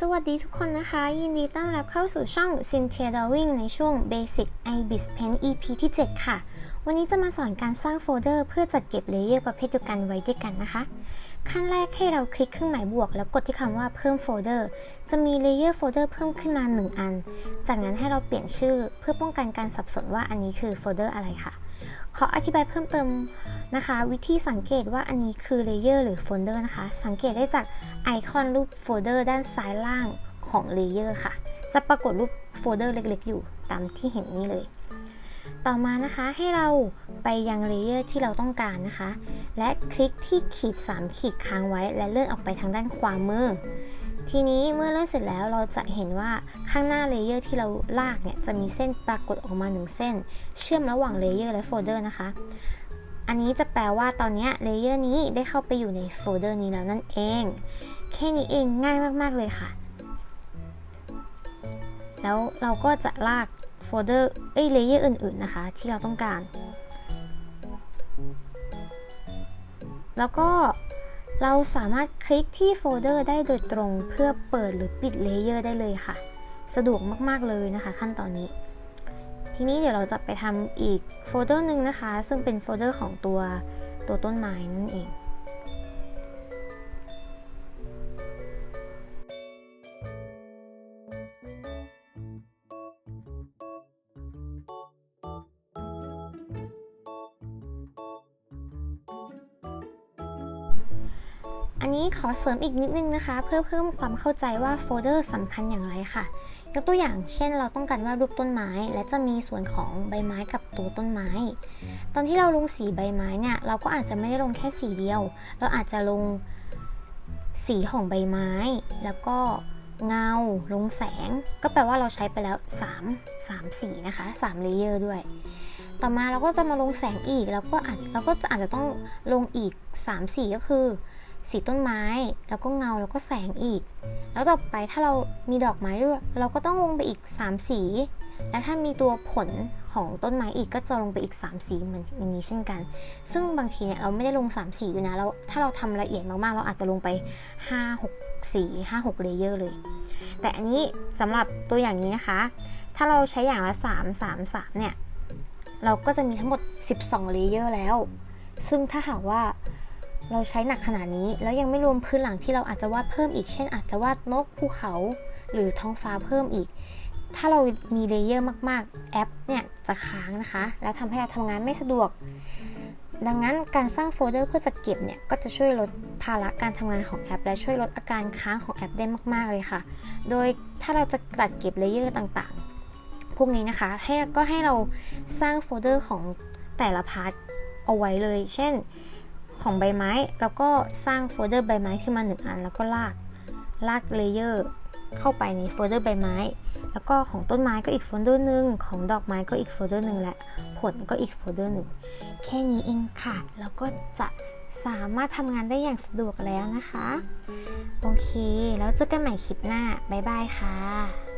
สวัสดีทุกคนนะคะ ยินดีต้อนรับเข้าสู่ช่อง Cynthia Drawing ในช่วง Basic IBIS Pen EP ที่ 7 ค่ะ วันนี้จะมาสอนการสร้างโฟลเดอร์เพื่อจัดเก็บเลเยอร์ประเภทเดียวกันไว้ด้วยกันนะคะ ขั้นแรกให้เราคลิกเครื่องหมายบวก แล้วกดที่คำว่าเพิ่มโฟลเดอร์ จะมีเลเยอร์โฟลเดอร์เพิ่มขึ้นมา 1 อัน จากนั้นให้เราเปลี่ยนชื่อเพื่อป้องกันการสับสนว่าอันนี้คือโฟลเดอร์อะไรค่ะ ขออธิบายเพิ่มเติมนะคะ วิธีสังเกตว่าอันนี้คือเลเยอร์หรือโฟลเดอร์นะคะ สังเกตได้จากไอคอนรูปโฟลเดอร์ด้านซ้ายล่างของเลเยอร์ค่ะ จะปรากฏรูปโฟลเดอร์เล็กๆ อยู่ตามที่เห็นนี้เลย ต่อมานะคะให้เราไปยังเลเยอร์ที่เราต้องการนะคะ และคลิกที่ขีด 3 ขีดค้างไว้ และเลื่อนออกไปทางด้านขวามือ ทีนี้เมื่อเลื่อนเสร็จแล้วเราจะเห็นว่าข้างหน้าเลเยอร์ที่เราลากเนี่ยจะมีเส้นปรากฏออกมา 1 เส้น เชื่อมระหว่างเลเยอร์และโฟลเดอร์นะคะ อันนี้จะแปลว่าตอนนี้เลเยอร์นี้ได้เข้าไปอยู่ในโฟลเดอร์นี้แล้วนั่นเอง แค่นี้เองง่ายมากๆเลยค่ะ แล้วเราก็จะลากโฟลเดอร์เอ้ยเลเยอร์อื่นๆนะคะ ที่เราต้องการ แล้วก็เราสามารถคลิกที่โฟลเดอร์ได้โดยตรงเพื่อเปิดหรือปิดเลเยอร์ได้เลยค่ะ สะดวกมาก ๆ เลยนะคะ ขั้นตอนนี้ ทีนี้เดี๋ยวเราจะไปทำอีกโฟลเดอร์หนึ่งนะคะ ซึ่งเป็นโฟลเดอร์ของตัวตัวต้นไม้นั่นเอง อันนี้ขอเสริมอีกนิดนึงนะคะ เพื่อเพิ่มความเข้าใจว่าโฟลเดอร์สำคัญอย่างไรค่ะ ยกตัวอย่างเช่นเราต้องการวาดรูปต้นไม้ และจะมีส่วนของใบไม้กับตัวต้นไม้ ตอนที่เราลงสีใบไม้เนี่ยเราก็อาจจะไม่ได้ลงแค่สีเดียว เราอาจจะลงสีของใบไม้ แล้วก็เงา ลงแสง ก็แปลว่าเราใช้ไปแล้ว 3 3สีนะคะ3เลเยอร์ด้วย ต่อมาเราก็จะมาลงแสงอีก แล้วก็อาจเราก็จะอาจจะต้องลงอีก 3 สีก็คือ สีต้นไม้ แล้วก็เงาแล้วก็แสงอีก แล้วต่อไปถ้าเรามีดอกไม้ด้วย เราก็ต้องลงไปอีก 3 สี และถ้ามีตัวผลของต้นไม้อีกก็จะลงไปอีก 3 สีเหมือนอย่างนี้เช่นกัน ซึ่งบางทีเนี่ยเราไม่ได้ลง 3 สีด้วยนะเราถ้าเราทำละเอียดมากๆ เราอาจจะลงไป 5 6 สี 5 6เลเยอร์เลย แต่อันนี้สำหรับตัวอย่างนี้นะคะ ถ้าเราใช้อย่างละ 3 3 3 เนี่ย เราก็จะมีทั้งหมด 12เลเยอร์แล้ว ซึ่งถ้าหากว่า เราใช้หนักขนาดนี้แล้วยังไม่รวมพื้นหลังที่เราอาจจะวาดเพิ่มอีก เช่นอาจจะวาดนกภูเขา หรือท้องฟ้าเพิ่มอีก ถ้าเรามีเลเยอร์มากๆ แอปเนี่ยจะค้างนะคะ แล้วทำให้เราทำงานไม่สะดวก ดังนั้นการสร้างโฟลเดอร์เพื่อจะเก็บเนี่ยก็จะช่วยลดภาระการทำงานของแอป และช่วยลดอาการค้างของแอปได้มากๆเลยค่ะ โดยถ้าเราจะจัดเก็บเลเยอร์ต่างๆ พวกนี้นะคะให้ก็ให้เราสร้างโฟลเดอร์ของแต่ละพาร์ทเอาไว้เลย เช่น ของใบไม้ แล้วก็สร้างโฟลเดอร์ใบไม้ขึ้นมาหนึ่งอัน แล้วก็ลากลากเลเยอร์เข้าไปในโฟลเดอร์ใบไม้ แล้วก็ของต้นไม้ก็อีกโฟลเดอร์หนึ่งของดอกไม้ก็อีกโฟลเดอร์หนึ่งและผลก็อีกโฟลเดอร์หนึ่งแค่นี้เองค่ะ แล้วก็จะสามารถทำงานได้อย่างสะดวกแล้วนะคะ โอเค แล้วเจอกันใหม่คลิปหน้า บ๊ายบายค่ะ